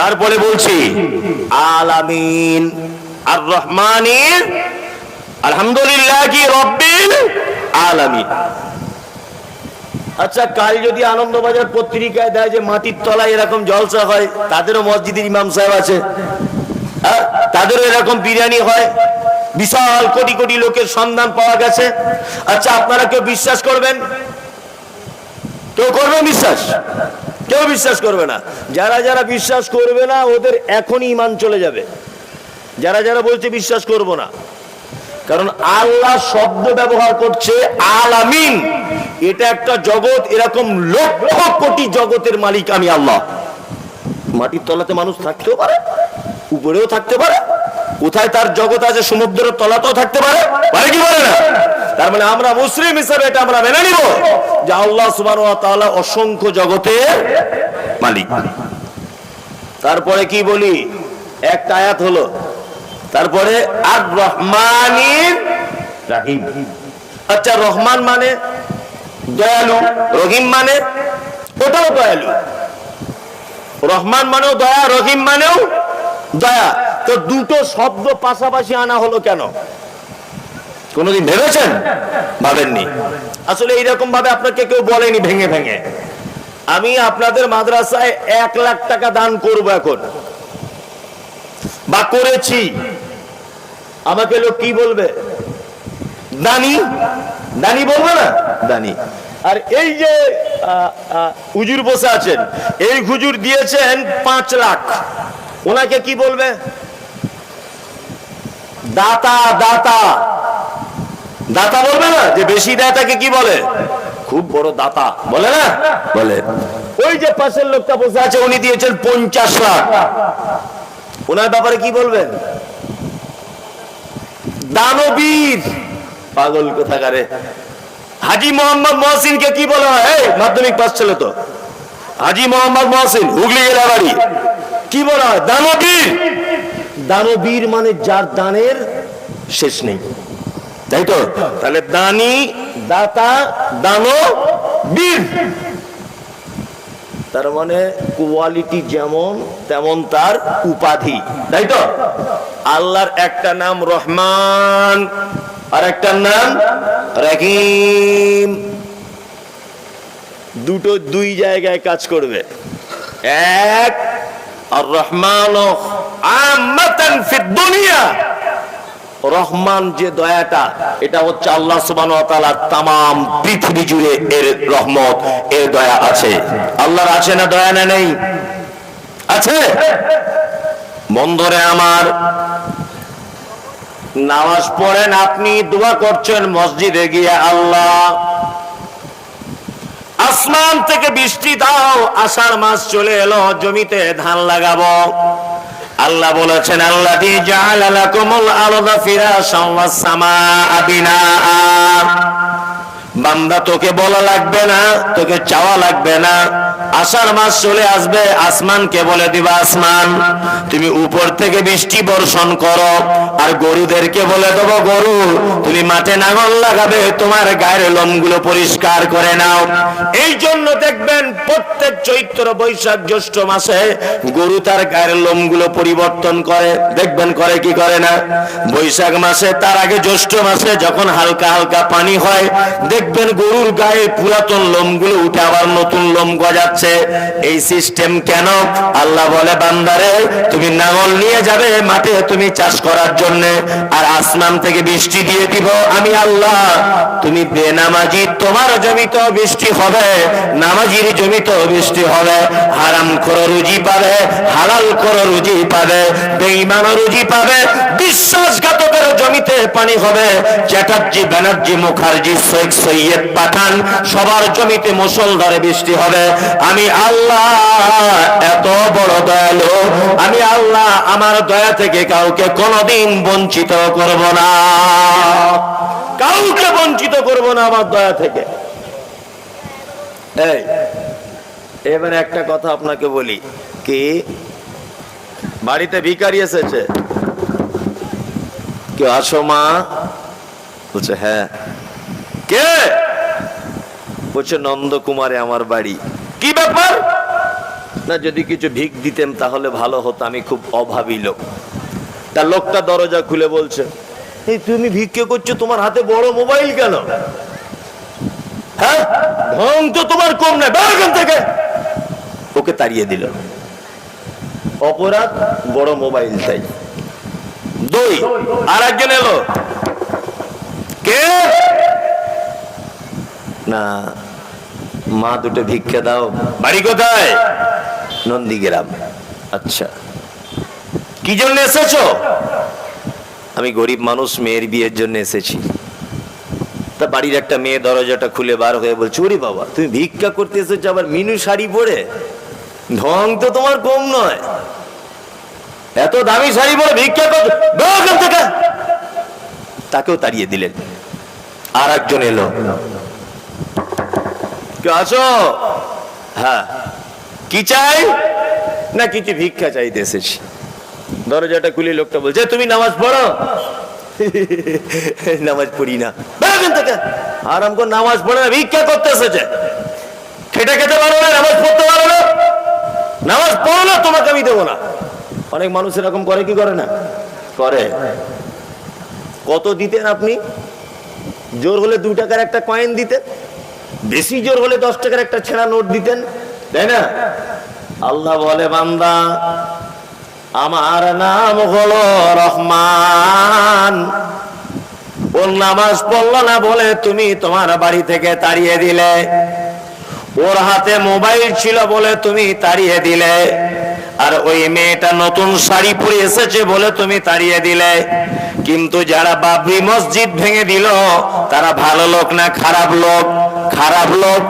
তারপরে বলছি, আলামিন আর রহমানির আলহামদুলিল্লাহ কি রব্বিল আলামিন। আচ্ছা কাল যদি আনন্দবাজার পত্রিকায় দেয় যে মাটির তলায় এরকম জলসা হয়, তাদেরও মসজিদের ইমাম সাহেব আছে। হ্যাঁ? তাদেরও এরকম বিরিয়ানি হয়। বিশাল কোটি কোটি লোকের সন্ধান পাওয়া গেছে। আচ্ছা আপনারা কেউ বিশ্বাস করবেন? কেউ করবে বিশ্বাস? কেউ বিশ্বাস করবে না। যারা যারা বিশ্বাস করবে না, ওদের এখনই ইমান চলে যাবে। যারা যারা বলছে বিশ্বাস করব না, কারণ আল্লাহ শব্দ ব্যবহার করছে আলামিন। এটা একটা জগৎ, এরকম লক্ষ কোটি জগতের মালিক আমি আল্লাহ। মাটির তলাতে মানুষ থাকতেও পারে, উপরেও থাকতে পারে, কোথায় তার জগৎ আছে সমুদ্রের তলাতেও থাকতে পারে পারে কি পারে না? তার মানে আমরা মুসলিম হিসাবে এটা আমরা মেনে নিব যে আল্লাহ তাআলা অসংখ্য জগতের মালিক। তারপরে কি বলি? একটা আয়াত হলো, তারপরে আর রহমানির রাহিম। আচ্ছা রহমান মানে দয়ালু, রহিম মানে ওটাও দয়ালু। রহমান মানেও দয়া, রহিম মানেও দয়া। তো দুটো শব্দ পাশাপাশি আনা হলো কেন? কোনদিন ভেবেছেন? ভাবেননি। আসলে এইরকম ভাবে আপনাকে কেউ বলেনি ভেঙে ভেঙে। আমি আপনাদের মাদ্রাসায় এক লাখ টাকা দান করব এখন। বা করেছি। আমাকে লোক কি বলবে? দানি? দানি বলবে না? দানি। আর এই যে হুজুর বসে আছেন, এই হুজুর দিয়েছেন পাঁচ লাখ। ওনাকে কি বলবে? দাতা দাতা। দাতা বলবে না? যে বেশি দেয় তাকে কি বলে? খুব বড় দাতা। বলে না? বলে। ওই যে পাশের লোকটা বসে আছে উনি দিয়েছেন পঞ্চাশ লাখ। ওনার ব্যাপারে কি বলবেন? দানবীর। পাগল কোথাকারে। হাজি মোহাম্মদ মহসিনকে কি বলা হয়? এই, মাধ্যমিক পাস ছিল তো। হাজি মোহাম্মদ মহসিন হুগলি জেলা বাড়ি কি বলা হয়? দানবীর। দানবীর মানে যার দানের শেষ নেই। তাই তো? তাহলে দানি, দাতা, দানো, বীর। তার মানে কোয়ালিটি যেমন, তেমন তার উপাধি। তাই তো? আল্লাহর একটা নাম রহমান, আর একটা নাম রহিম। দুটো দুই জায়গায় কাজ করবে। এক, আর রহমান দুনিয়া। রহমান যে দয়াটা, এটা হচ্ছে আল্লাহ ওয়া তাম পৃথিবী জুড়ে এর রহমত, এর দয়া আছে। আল্লাহর আছে না দয়া না নেই? আছে? বন্ধরে আমার, নামাজ পড়েন, আপনি দোয়া করছেন মসজিদে গিয়ে আল্লাহ, আসমান থেকে বৃষ্টি দাও, আষাঢ় মাস চলে এলো, জমিতে ধান লাগাবো। আল্লাহ বলেছেন আল্লাহ বান্দা তোকে বলা লাগবে না তোকে চাওয়া লাগবে না। আষাঢ় মাস চলে আসবে, আসমানকে বলে দিবা আসমান। তুমি উপর থেকে বৃষ্টি বর্ষণ করো, আর গরুদেরকে বলে দেবো, গরু, তুমি মাঠে নাঙল লাগাবে, তোমার গায়ের লোমগুলো পরিষ্কার করে নাও। এই জন্য দেখবেন প্রত্যেক চৈত্র বৈশাখ জ্যৈষ্ঠ মাসে গরু তার গায়ের লোমগুলো পরিবর্তন করে। দেখবেন করে কি করে না? বৈশাখ মাসে, তার আগে জ্যৈষ্ঠ মাসে যখন হালকা হালকা পানি হয়, দেখবেন গরুর গায়ে পুরাতন লোমগুলো উঠে আবার নতুন লোম গজাচ্ছে এই সিস্টেম কেন? আল্লাহ বলে, বান্দারে, তুমি নাঙল নিয়ে যাবে মাঠে তুমি চাষ করার জন্য, আর আসমান থেকে বৃষ্টি দিয়ে দিব আমি আল্লাহ। তুমি বেনামাজি, তোমার জমিতেও বৃষ্টি হবে, নামাজির জমিতেও বৃষ্টি হবে, হারাম করো রুজি পাবে, হালাল করো রুজি পাবে বেঈমান রুজি পাবে, বিশ্বাসঘাতকের জমিতে পানি হবে, চ্যাটার্জি, ব্যানার্জি, মুখার্জি, শেখ সৈয়দ পাঠান, সবার জমিতে মুসলধারে বৃষ্টি হবে আমি আল্লাহ এত বড় দয়ালু। আমি আল্লাহ আমার দয়া থেকে কাউকে কোনোদিন বঞ্চিত করব না। কাউকে বঞ্চিত করব না আমার দয়া থেকে। এই, এবারে একটা কথা আপনাকে বলি। কি? বাড়িতে ভিকারি এসেছে? কেউ আসো মা? বলছে হ্যাঁ। কে? বলছে, নন্দকুমারে আমার বাড়ি। কি ব্যাপার? না, যদি কিছু ভিক দিতেন তাহলে ভালো হতো, আমি খুব অভাবী লোক। তা লোকটা দরজা খুলে বলছে, এই তুমি ভিক্ষে করছ, তোমার হাতে বড় মোবাইল কেন? হ্যাঁ ঢং তো তোমার কম না বের থেকে! ওকে তাড়িয়ে দিল। অপরাধ, বড় মোবাইল তাই। দুই আর একজন এলো। কে? না মা দুটো ভিক্ষা দাও। বাড়ি কোথায়? নন্দীগ্রাম। আচ্ছা। কি জন্য এসেছ? আমি গরিব মানুষ মেয়ের বিয়ের জন্য এসেছি। তা বাড়ির একটা মেয়ে দরজাটা খুলে বার হয়ে বলছে ওরে বাবা তুমি ভিক্ষা করতে এসেছ আবার মিনু শাড়ি পরে? ঢং তো তোমার কম নয়। এত দামি শাড়ি পরে ভিক্ষা করতে। তাকেও তাড়িয়ে দিলেন। আর একজন এলো। কেউ আছো হ্যাঁ। কি চাই? না, কিছু ভিক্ষা চাইতে এসেছি দরজাটা খুলে লোকটা বলছে, তুমি নামাজ পড়ো? নামাজ পড়ি না। আরাম করে নামাজ পড়ে না, ভিক্ষা করতে এসেছে খেটে খেতে পারো না, নামাজ পড়তে পারো না। নামাজ পড়ো না, তোমাকে আমি দেবো না। অনেক মানুষ এরকম করে, কি করে না? করে। কত দিতেন আপনি? জোর হলে দু টাকার একটা কয়েন দিতেন? বেশি জোর হলে দশ টাকার একটা ছেঁড়া নোট দিতেন, তাই না? আল্লাহ বলে, বান্দা, আমার নাম হলো রহমান। ওর নামাজ পড়ল না বলে তুমি তোমার বাড়ি থেকে তাড়িয়ে দিলে। ওর হাতে মোবাইল ছিল বলে তুমি তাড়িয়ে দিলে। আর ওই মেয়েটা নতুন শাড়ি পরে এসেছে বলে তুমি তাড়িয়ে দিলে। কিন্তু যারা বাবরি মসজিদ ভেঙে দিল, তারা ভালো লোক না খারাপ লোক? খারাপ লোক।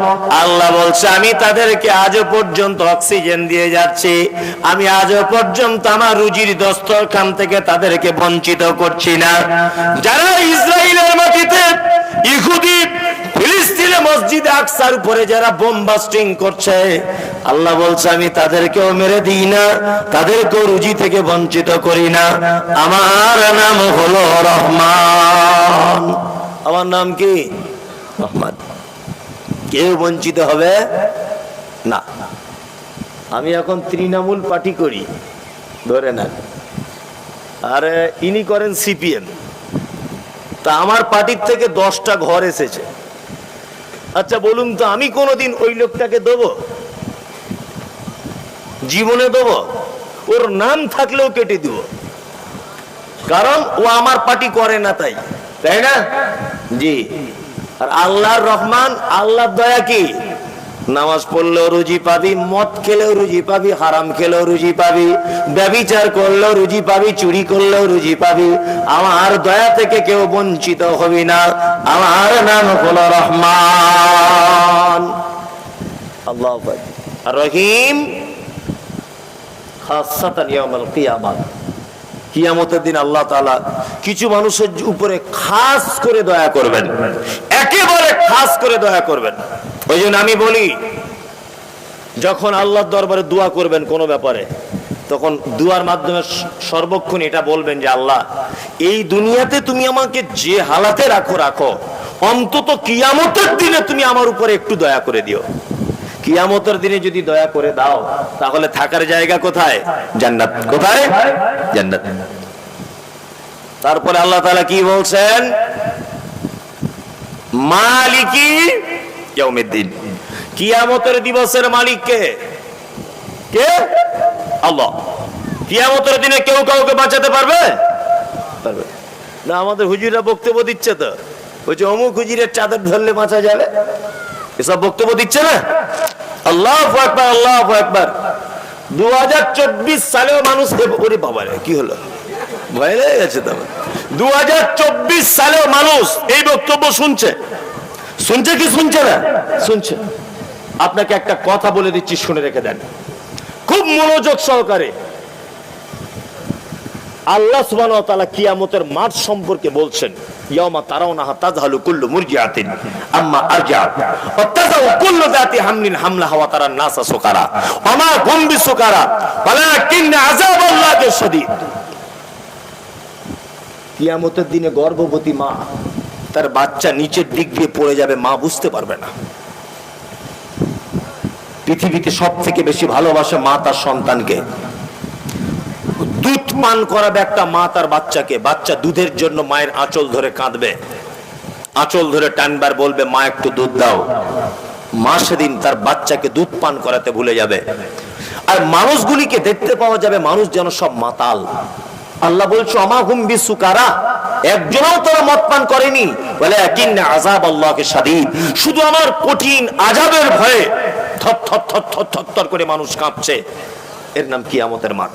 আল্লাহ বলছে, আমি তাদেরকে আজও পর্যন্ত অক্সিজেন দিয়ে যাচ্ছি। আমি আজও পর্যন্ত আমার রুজির দস্তরখান থেকে তাদেরকে বঞ্চিত করছি না। যারা ইসরায়েলের মাটিতে, ইহুদি, ফিলিস্তিনে মসজিদে আকসার উপরে যারা বোম বাস্টিং করছে, আল্লাহ বলছে, আমি তাদেরকেও মেরে দিই না, তাদেরকেও রুজি থেকে বঞ্চিত করি না। আমার নাম হলো রহমান। আমার নাম কি? রহমান। কেউ বঞ্চিত হবে? না। আমি এখন তৃণমূল পার্টি করি। ধরে না আরে ইনি করেন সিপিএম। তা আমার পার্টির থেকে দশটা ঘর এসেছে। আচ্ছা বলুন তো, আমি কোনোদিন ওই লোকটাকে দেবো? জীবনে দেবো? ওর নাম থাকলেও কেটে দিব। কারণ ও আমার পার্টি করে না তাই। তাই না? জি। আর আল্লাহর রহমান, আল্লাহর দয়া কি? নামাজ পড়লেও রুজি পাবি, মদ খেলেও রুজি পাবি, হারাম খেলেও রুজি পাবি, ব্যবিচার করলেও রুজি পাবি, চুরি করলেও রুজি পাবি। আমার দয়া থেকে কেউ বঞ্চিত হবি না। আমার নাম হলো রহমান। আল্লাহ রহিম, খাসাতান ইয়াউমাল কিয়ামাত। কিয়ামতের দিন আল্লাহ তাআলা কিছু মানুষের উপরে খাস করে দয়া করবেন। একেবারে খাস করে দয়া করবেন। ওই জন্য আমি বলি, যখন আল্লাহর দরবারে দোয়া করবেন কোনো ব্যাপারে, তখন দুয়ার মাধ্যমে সর্বক্ষণ এটা বলবেন যে, আল্লাহ, এই দুনিয়াতে তুমি আমাকে যে হালাতে রাখো রাখো। অন্তত কিয়ামতের দিনে তুমি আমার উপরে একটু দয়া করে দিও। কিয়ামতের দিনে যদি দয়া করে দাও, তাহলে থাকার জায়গা কোথায়? জান্নাত। কোথায়? জান্নাত। তারপরে আল্লাহ তাআলা কি বলছেন? মালিকি ইয়াউমিদ্দিন। কিয়ামতের দিবসের মালিক কে? কে? আল্লাহ। কিয়ামতের দিনে কেউ কাউকে বাঁচাতে পারবে? পারবে। না, আমাদের হুজুরা বক্তব্য দিচ্ছে তো। ওই যে অমুক হুজুরের চাদর ধরলে বাঁচা যাবে? এসব বক্তব্য দিচ্ছে না? আল্লাহ একবার আল্লাহ একবার দু হাজার চব্বিশ সালেও মানুষ ওরে কি হলো? ভয় লেগে গেছে তো দু হাজার চব্বিশ সালেও মানুষ এই বক্তব্য শুনছে। শুনছে কি শুনছে না? শুনছে। আপনাকে একটা কথা বলে দিচ্ছি, শুনে রেখে দেন। খুব মনোযোগ সহকারে। আল্লাহ ওয়া কিয়ামতের মাঠ সম্পর্কে বলছেন কিয়ামতের দিনে গর্ভবতী মা তার বাচ্চা নিচের দিক দিয়ে পড়ে যাবে, মা বুঝতে পারবে না। পৃথিবীতে সব থেকে বেশি ভালোবাসে মা তার সন্তানকে। পান করাবে একটা মা তার বাচ্চাকে, বাচ্চা দুধের জন্য মায়ের আঁচল ধরে কাঁদবে। আঁচল ধরে টানবার বলবে, মা, একটু দুধ দাও। মা সেদিন তার বাচ্চাকে দুধ পান করাতে ভুলে যাবে। আর মানুষগুলিকে দেখতে পাওয়া যাবে, মানুষ যেন সব মাতাল। আল্লাহ বলছো, আমা হুম বিসুকারা। একজনও তোরা মদ পান করেনি। বলে কিন আজাব আল্লাহকে স্বাধীন শুধু আমার কঠিন আজাবের ভয়ে থর থর থর থর থর করে মানুষ কাঁপছে। এর নাম কিয়ামতের মাঠ।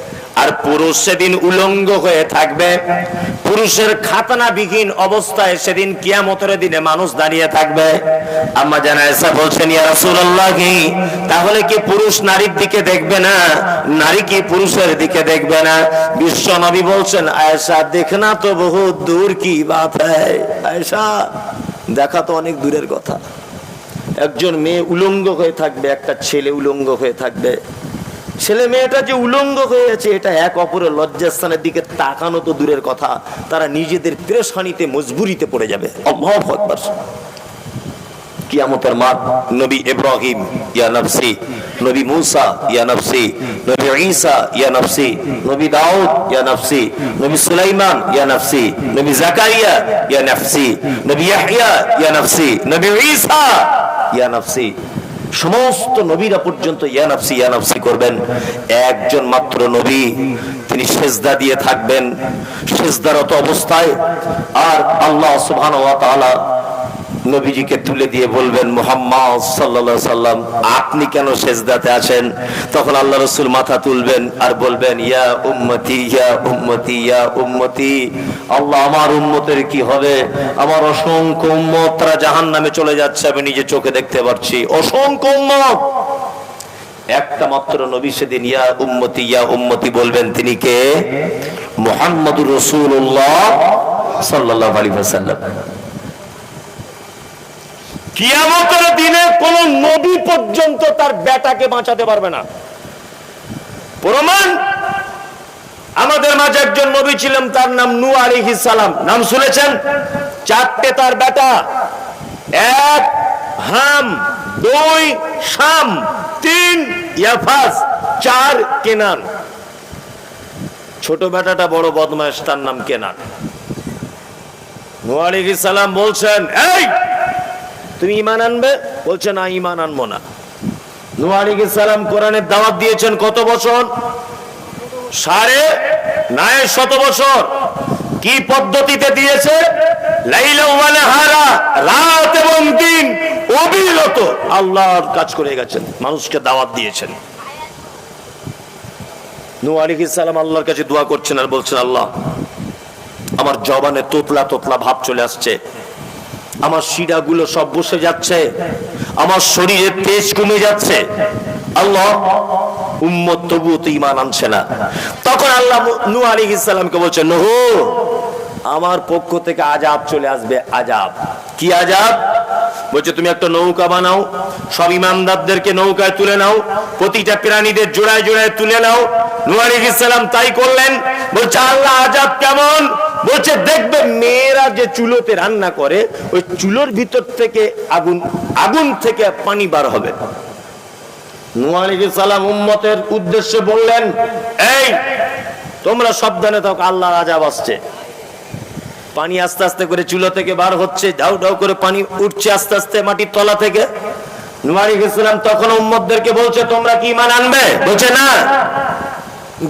আর পুরুষ সেদিন উলঙ্গ হয়ে থাকবে। পুরুষের খাতনা বিহীন অবস্থায় সেদিন কিয়ামতের দিনে মানুষ দাঁড়িয়ে থাকবে। আম্মা জানা এসা বলছেন, ইয়া রাসূলুল্লাহ কি তাহলে কি পুরুষ নারীর দিকে দেখবে না? নারী কি পুরুষের দিকে দেখবে না? বিশ্ব নবী বলছেন, আয়েশা, দেখনা তো বহু দূর কি বাত হ্যায়। আয়েশা, দেখা তো অনেক দূরের কথা। একজন মেয়ে উলঙ্গ হয়ে থাকবে, একটা ছেলে উলঙ্গ হয়ে থাকবে। ছেলে মেয়েটা যে উলঙ্গ হয়ে আছে এটা এক অপরের লজ্জাস্থানের দিকে তাকানো তো দূরের কথা। তারা নিজেদের প্রেশানিতে মজবুরিতে পড়ে যাবে। অভাব একবার কিয়ামতের মাঠ, নবী ইব্রাহিম, ইয়া নফসি। নবী মুসা, ইয়া নফসি। নবী ঈসা, ইয়া নফসি। নবী দাউদ, ইয়া নফসি। নবী সুলাইমান, ইয়া নফসি। নবী জাকারিয়া, ইয়া নফসি। নবী ইয়াহইয়া, ইয়া নফসি। নবী ঈসা, ইয়া নফসি। সমস্ত নবীরা পর্যন্ত ইয়ানাফসি ইয়ানাফসি করবেন। একজন মাত্র নবী, তিনি সেজদা দিয়ে থাকবেন। সেজদারত অবস্থায় আর আল্লাহ সুবহানাহু ওয়া তাআলা নবীজিকে তুলে দিয়ে বলবেন, মোহাম্মদ সাল্লা সাল্লাম, আপনি কেন সেজদাতে আছেন? তখন আল্লাহ রসুল মাথা তুলবেন আর বলবেন, ইয়া উম্মতি ইয়া উম্মতি ইয়া উম্মতি, আল্লাহ আমার উম্মতের কি হবে? আমার অসংখ্য উম্মত তারা জাহান নামে চলে যাচ্ছে, আমি নিজে চোখে দেখতে পাচ্ছি অসংখ্য উম্মত! একটা মাত্র নবী সেদিন, ইয়া উম্মতি ইয়া উম্মতি বলবেন তিনি কে? মোহাম্মদুর রসুল্লাহ সাল্লাহ আলী সাল্লাম কিয়ামতের দিনে কোন নবী পর্যন্ত তার বেটাকে বাঁচাতে পারবে না। প্রমাণ? আমাদের মাঝে একজন নবী ছিলেন, তার নাম নু আলিহিস সালাম। নাম শুনেছেন? চারটে তার বেটা। এক, হাম, দুই, শাম, তিন, ইয়াফাস, চার, কেনান। ছোট বেটাটা বড় বদমাস তার নাম কেনান। নু আলিহিস সালাম বলছেন, এই তুমি ইমান আনবে? বলছে, না ইমান আনব না। সালাম কোরআনের দাওয়াত দিয়েছেন কত বছর? সাড়ে নয় শত বছর। কি পদ্ধতিতে দিয়েছে? রাত এবং দিন অবিরত আল্লাহর কাজ করে গেছেন, মানুষকে দাওয়াত দিয়েছেন। নূহ আলাইহিস সালাম আল্লাহর কাছে দোয়া করছেন আর বলছেন, আল্লাহ, আমার জবানে তোতলা তোতলা ভাব চলে আসছে। আমার শিরাগুলো সব বসে যাচ্ছে। আমার শরীরের তেজ কমে যাচ্ছে। আল্লাহ, উম্মত তবুও তো ইমান আনছে না। তখন আল্লাহ নু আলী ইসলামকে বলছে, নহু, আমার পক্ষ থেকে আজাব চলে আসবে আজাব কি আজাব বলছে, তুমি একটা নৌকা বানাও, সব ইমানদারদেরকে নৌকায় তুলে নাও, প্রতিটা প্রাণীদের জোড়ায় জোড়ায় তুলে নাও। নুয়ারি ইসলাম তাই করলেন। বলছে, আল্লাহ আজাব কেমন? বলছে, দেখবে, মেয়েরা যে চুলোতে রান্না করে, ওই চুলোর ভিতর থেকে আগুন আগুন থেকে পানি বার হবে। সালাম উম্মতের উদ্দেশ্যে বললেন, এই, তোমরা সাবধানে থাকো, আল্লাহর আজাব আসছে। পানি আস্তে আস্তে করে চুলো থেকে বার হচ্ছে, ঢাউ ঢাউ করে পানি উঠছে আস্তে আস্তে মাটির তলা থেকে। নুমারি গেছিলাম তখন উম্মদদেরকে বলছে, তোমরা কি আনবে? বলছে, না।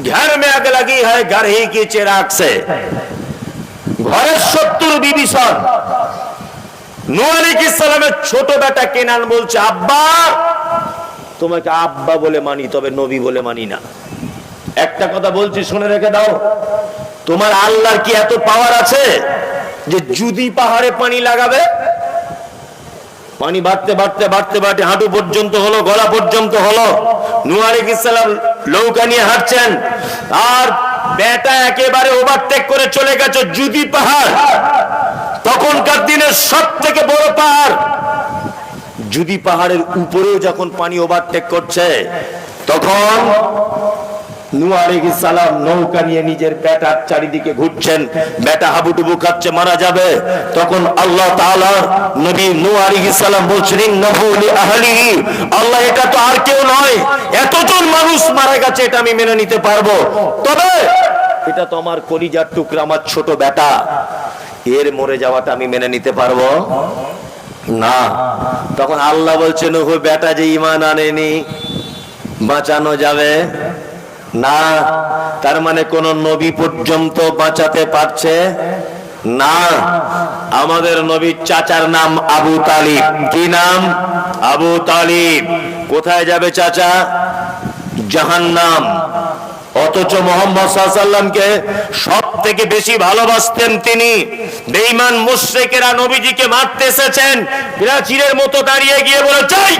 ঘর মে লাগি হয় ঘর হি কি ঘরের শত্রুর বিভীষণ। নুয়ালিক ইসলামের ছোট বেটা কেনান বলছে, আব্বা, তোমাকে আব্বা বলে মানি, তবে নবী বলে মানি না। একটা কথা বলছি, শুনে রেখে দাও। তোমার আল্লাহর কি এত পাওয়ার আছে যে যদি পাহাড়ে পানি লাগাবে? পানি বাড়তে বাড়তে বাড়তে বাড়তে হাঁটু পর্যন্ত হলো, গলা পর্যন্ত হলো। নুয়ারিক ইসলাম নৌকা নিয়ে হাঁটছেন। আর বেটা একেবারে ওভারটেক করে চলে গেছে জুদি পাহাড়। তখনকার দিনের সব থেকে বড় পাহাড়। জুদি পাহাড়ের উপরেও যখন পানি ওভারটেক করছে, তখন সালাম নৌকা নিয়ে নিজের বেটার চারিদিকে ঘুরছেন। বেটা হাবুডুবু খাচ্ছে মারা যাবে। তখন আল্লাহ বলছেন আল্লাহ, এটা তো আর কেউ নয়। মানুষ মারা গেছে, এটা আমি মেনে নিতে পারব। তবে এটা তো আমার কলিজার টুকরা, আমার ছোট বেটা। এর মরে যাওয়াটা আমি মেনে নিতে পারব? না। তখন আল্লাহ বলছেন বেটা, যে ইমান আনেনি, বাঁচানো যাবে। না, তার মানে কোন নবী পর্যন্ত বাঁচাতে পারছে? না, আমাদের নবীর চাচার নাম আবু তালিব। কি নাম? আবু তালিব। কোথায় যাবে চাচা? জাহান্নাম। অথচ মোহাম্মদ সাল্লামকে সব থেকে বেশি ভালোবাসতেন তিনি। বেঈমান মুশরিকেরা নবীজিকে মারতে এসেছেন। প্রাচীরের মতো দাঁড়িয়ে গিয়ে বলে চাই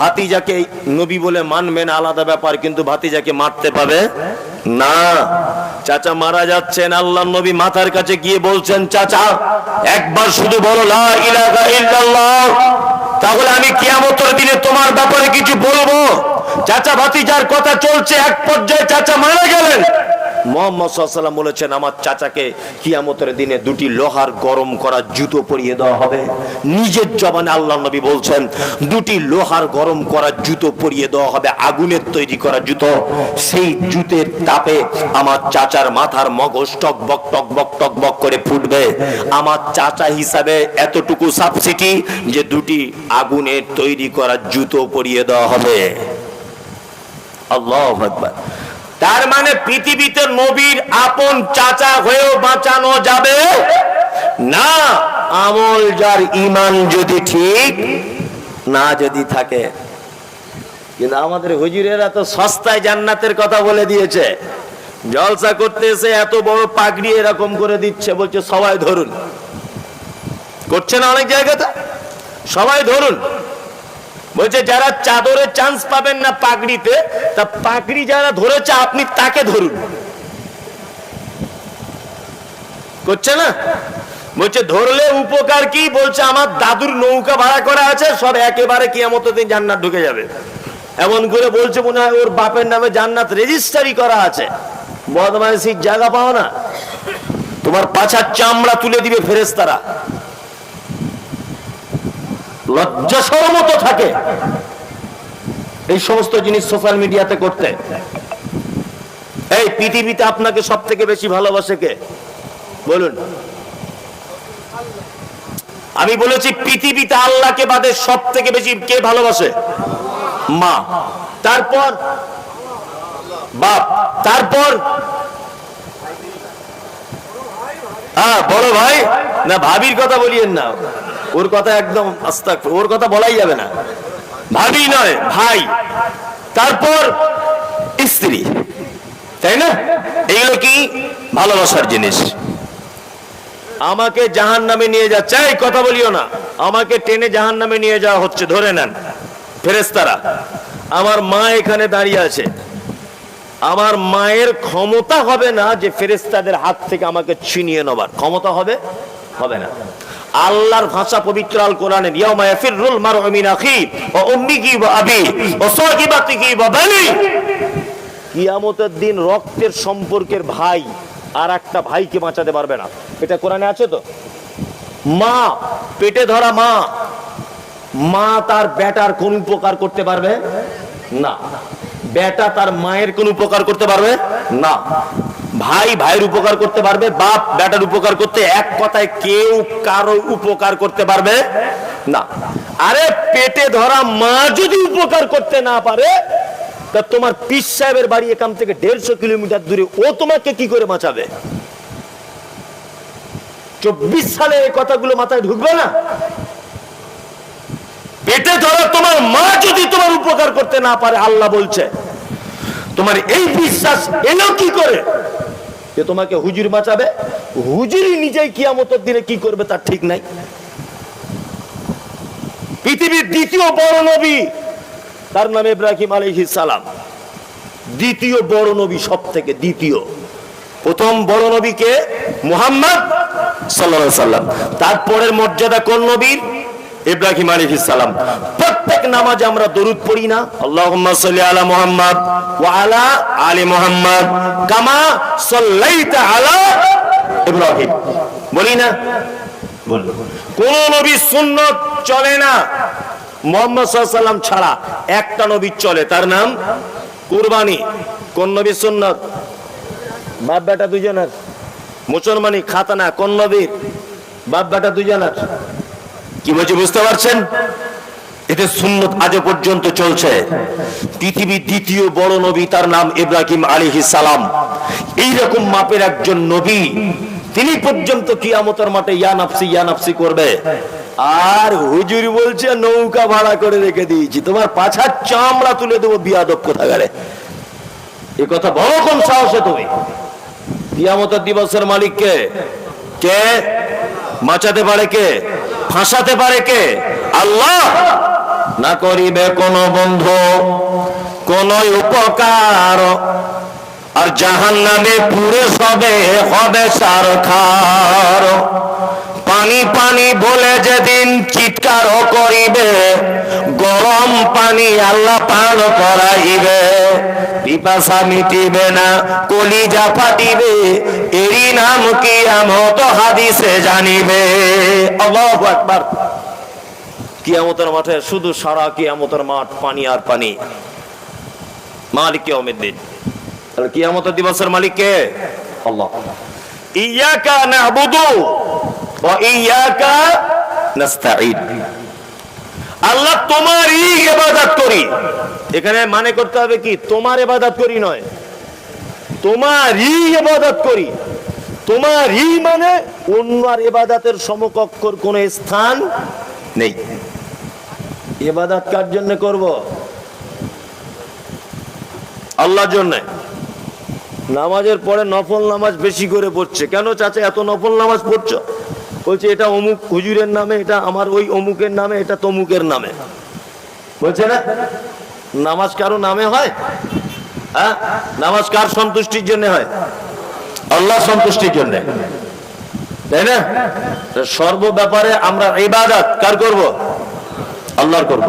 ভাতিজাকে নবী বলে মানবেন আলাদা ব্যাপার, কিন্তু ভাতিজাকে মারতে পাবে না। চাচা মারা যাচ্ছেন, আল্লাহ নবী মাথার কাছে গিয়ে বলছেন, চাচা, একবার শুধু বলো, লা তাহলে আমি কিয়ামতের দিনে তোমার ব্যাপারে কিছু বলব? চাচা ভাতিজার কথা চলছে, এক পর্যায়ে চাচা মারা গেলেন। মোহাম্মদ বলেছেন, আমার চাচাকে কিয়ামতের দিনে দুটি লোহার গরম করা জুতো পরিয়ে দেওয়া হবে। নিজের জবানে আল্লাহ নবী বলছেন, দুটি লোহার গরম করা জুতো পরিয়ে দেওয়া হবে, আগুনের তৈরি করা জুতো। সেই জুতের তাপে আমার চাচার মাথার মগজ টক বক টক বক টক বক করে ফুটবে। আমার চাচা হিসাবে এতটুকু সাবসিডি যে দুটি আগুনের তৈরি করা জুতো পরিয়ে দেওয়া হবে। আল্লাহ আকবার। তার মানে পৃথিবীতে নবীর আপন চাচা হয়েও বাঁচানো যাবে? না। আমল যার ইমান যদি ঠিক, না যদি থাকে। কিন্তু আমাদের হুজুরেরা তো সস্তায় জান্নাতের কথা বলে দিয়েছে। জলসা করতে এসে এত বড় পাগড়ি এরকম করে দিচ্ছে, বলছে, সবাই ধরুন। করছে না অনেক জায়গাতে? সবাই ধরুন। বলছে, যারা চাদরে চান্স পাবেন না পাগড়িতে, তা পাগড়ি যারা ধরেছে, আপনি তাকে ধরুন। করছে না? বলছে, ধরলে উপকার কি? বলছে, আমার দাদুর নৌকা ভাড়া করা আছে, সব একেবারে কিয়ামত দিন জান্নাত ঢুকে যাবে। এমন করে বলছে, মনে হয় ওর বাপের নামে জান্নাত রেজিস্টারি করা আছে। বদমাইশির জায়গা পাও না। তোমার পাছার চামড়া তুলে দিবে ফেরেস্তারা লজ্জা সরমতো থাকে। এই সমস্ত জিনিস সোশ্যাল মিডিয়াতে করতে। এই পৃথিবীতে আপনাকে সব থেকে বেশি ভালোবাসে কে? বলুন। আমি বলেছি, পৃথিবীতে আল্লাহকে বাদে সব থেকে বেশি কে ভালোবাসে? মা। তারপর? বাপ। তারপর? হ্যাঁ বড় ভাই? না, ভাবির কথা বলিয়েন না। ওর কথা একদম আস্তা ওর কথা বলাই যাবে না। ভাবি নয়, ভাই। তারপর স্ত্রী। তাই না? এগুলো কি? ভালোবাসার জিনিস। আমাকে জাহান নামে নিয়ে যাচ্ছে এই কথা বলিও না। আমাকে টেনে জাহান নামে নিয়ে যাওয়া হচ্ছে, ধরে নেন। ফেরেস্তারা আমার মা এখানে দাঁড়িয়ে আছে। আমার মায়ের ক্ষমতা হবে না যে ফেরেস্তাদের হাত থেকে আমাকে ছিনিয়ে নেবার ক্ষমতা হবে? হবে না। আল্লাহর ভাষা পবিত্র আল কোরআনে, ইয়াউমা ইয়াফিরুল মারউ মিন আখি ওয়া উম্মিহি ওয়া আবি ওয়া সাহিবাতিহি ওয়া বানি। কিয়ামতের দিন রক্তের সম্পর্কের ভাই আর একটা ভাইকে বাঁচাতে পারবে না। এটা কোরআনে আছে তো? মা, পেটে ধরা মা। মা তার বেটার কোন উপকার করতে পারবে? না। বেটা তার মায়ের কোন উপকার করতে পারবে? না। ভাই ভাইয়ের উপকার করতে পারবে, বাপ বেটার উপকার করতে, এক কথায় কেউ কারও উপকার করতে পারবে না। আরে পেটে ধরা মা যদি উপকার করতে না পারে, তা তোমার পিস সাহেবের বাড়ি এখান থেকে দেড়শো কিলোমিটার দূরে, ও তোমাকে কি করে বাঁচাবে? চব্বিশ সালে এই কথাগুলো মাথায় ঢুকবে না? পেটে ধরা তোমার মা যদি তোমার উপকার করতে না পারে, আল্লাহ বলছে, তোমার এই বিশ্বাস এলো কি করে? যে তোমাকে হুজুর বাঁচাবে? হুজুরই নিজেই কিয়ামতের দিনে কি করবে তার ঠিক নাই। পৃথিবীর দ্বিতীয় বড় নবী, তার নাম ইব্রাহিম আলাইহিস সালাম। দ্বিতীয় বড় নবী সব থেকে দ্বিতীয়। প্রথম বড় নবীকে মুহাম্মদ সাল্লাল্লাহু সাল্লাম তারপরের মর্যাদা কোন নবীর? ইব্রাহিম আলাইহিস সালাম। প্রত্যেক নামাজে আমরা দরুদ পড়ি না। আল্লাহুম্মা সাল্লি আলা মুহাম্মদ ওয়া আলা আলি মুহাম্মদ কামা সাল্লাইতা আলা ইব্রাহিম। বলি না? বলব কোন নবী সুন্নত চলে না। মোহাম্মদ সাল্লাম ছাড়া একটা নবী চলে। তার নাম কুরবানি। কোন নবী সুন্নত? বাপ বেটা দুজনের মুসলমানি খাতানা কোন নবীর? বাপ বেটা দুজনের কি বলছি বুঝতে পারছেন? এতে সুন্নত আজ পর্যন্ত চলছে। পৃথিবীর দ্বিতীয় বড় নবী তার নাম ইব্রাহিম আলিহি সালাম। এইরকম মাপের একজন নবী তিনি পর্যন্ত কিয়ামতের মাঠে ইয়া নাফসি ইয়া নাফসি করবে। আর হুজুর বলছে, নৌকা ভাড়া করে রেখে দিয়েছি, তোমার পাছার চামড়া তুলে দেবো বিয়াদব কোথাগারে এ কথা বড় কোন সাহসে তুমি। কিয়ামতের দিবসের মালিক কে কে? বাঁচাতে পারে কে? ফাঁসাতে পারে কে? আল্লাহ! না করিবে কোন বন্ধু কোন উপকার। আর জাহান নামে পুরে সবে হবে সার খার। পানি পানি বলে যেদিন চিৎকার করিবে, গরম পানি আল্লাহ পান করাইবে। পিপাসা মিটিবে না, কলিজা ফাটিবে, এরই নাম কি আমত হাদিসে জানিবে। আল্লাহু আকবার। কিয়ামতের মাঠে শুধু সারা কিয়ামতের মাঠ পানি আর পানি। মালিক কিয়ামতের তাহলে কিয়ামতের দিবসের মালিক কে? আল্লাহ। ইয়াকা নাবুদু ওয়া ইয়াকা নাস্তাঈন আল্লাহ তোমারই ইবাদত করি। এখানে মানে করতে হবে কি? তোমার ইবাদত করি নয়। তোমারই ইবাদত করি। তোমারই মানে অন্য আর ইবাদতের সমকক্ষর কোন স্থান নেই। ইবাদত কার জন্য করব? আল্লাহর জন্য। নামাজের পরে নফল নামাজ বেশি করে পড়ছে। কেন চাচা, এত নফল নামাজ পড়ছো? বলছে, এটা অমুক হুজুরের নামে, এটা আমার ওই অমুকের নামে, এটা তমুকের নামে। বলছে না? নামাজ কারও নামে হয়? হ্যাঁ? নামাজ কার সন্তুষ্টির জন্য হয়? আল্লাহ সন্তুষ্টির জন্য। তাই না? সর্ব ব্যাপারে আমরা ইবাদত কার করব? আল্লাহর করব।